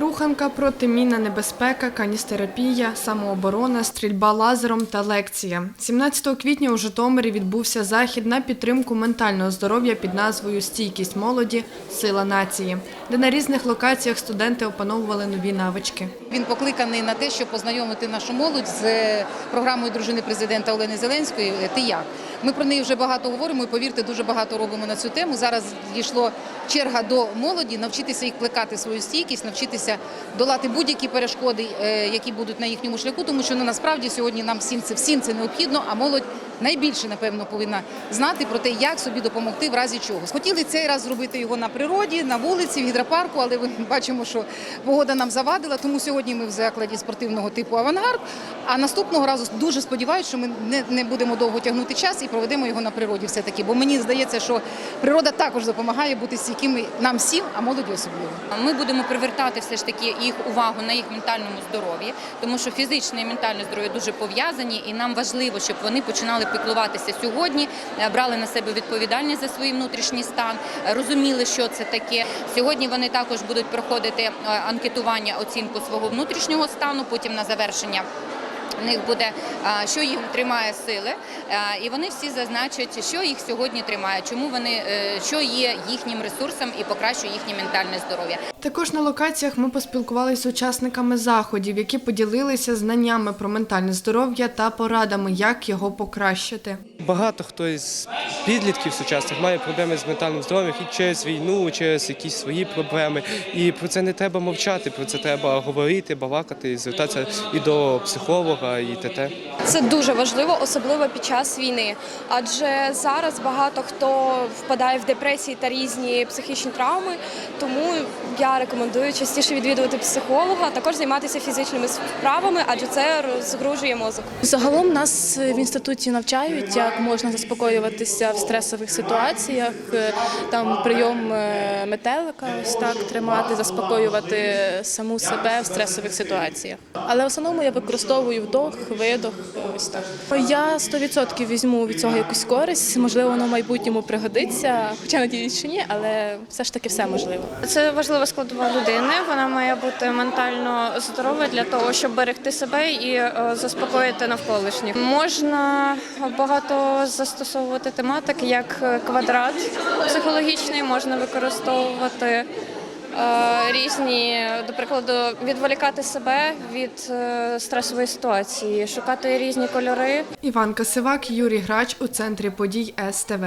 Руханка, протимінна небезпека, каністерапія, самооборона, стрільба лазером та лекція. 17 квітня у Житомирі відбувся захід на підтримку ментального здоров'я під назвою Стійкість молоді Сила нації, де на різних локаціях студенти опановували нові навички. Він покликаний на те, щоб познайомити нашу молодь з е, програмою дружини президента Олени Зеленської е, Ти як. Ми про неї вже багато говоримо і повірте, дуже багато робимо на цю тему. Зараз дійшло черга до молоді навчитися їх плекати свою стійкість, навчитися долати будь-які перешкоди, е, які будуть на їхньому шляху, тому що ну, насправді сьогодні нам всім це всім це необхідно, а молодь найбільше напевно повинна знати про те, як собі допомогти в разі чого. Хотіли цей раз зробити його на природі, на вулиці, в гідропарку, але ми бачимо, що погода нам завадила. Тому сьогодні ми в закладі спортивного типу Авангард. А наступного разу дуже сподіваюся, що ми не, не будемо довго тягнути час і проведемо його на природі. Все таки, бо мені здається, що природа також допомагає бути стійкими нам всім, а молоді особливо. Ми будемо привертати все ж таки їх увагу на їх ментальному здоров'ї, тому що фізичне і ментальне здоров'я дуже пов'язані, і нам важливо, щоб вони починали піклуватися сьогодні, е, брали на себе відповідальність за свій внутрішній стан, е, розуміли, що це таке. Сьогодні вони також будуть проходити е, анкетування, оцінку свого внутрішнього стану, потім на завершення. В них буде, що їх тримає сили, і вони всі зазначать, що їх сьогодні тримає, чому вони е, що є їхнім ресурсом і покращує їхнє ментальне здоров'я. Також на локаціях ми поспілкувалися з учасниками заходів, які поділилися знаннями про ментальне здоров'я та порадами, як його покращити. Багато хто із підлітків сучасних має проблеми з ментальним здоров'ям і через війну, через якісь свої проблеми. І про це не треба мовчати, про це треба говорити, балакати, звертатися і до психолога, і т.т. Це дуже важливо, особливо під час війни. Адже зараз багато хто впадає в депресії та різні психічні травми. Тому я рекомендую частіше відвідувати психолога, а також займатися фізичними справами, адже це розгружує мозок. Загалом нас в інституті навчають, як можна заспокоюватися в стресових ситуаціях. Е, Там прийом е, метелика, ось так тримати, заспокоювати саму себе в стресових ситуаціях. Але в основному я використовую вдох, видох. Ось так. Я 100% візьму від цього якусь користь. Можливо, воно в майбутньому пригодиться, хоча надіюсь, що ні, але все ж таки все можливо. Це важлива складова людини. Вона має бути ментально здорова для того, щоб берегти себе і е, заспокоїти навколишніх. Можна багато застосовувати тематик, як е, квадрат психологічний, можна використовувати. е, Різні, до прикладу, відволікати себе від е, стресової ситуації, шукати різні кольори, Іван Касивак, Юрій Грач у центрі подій СТВ.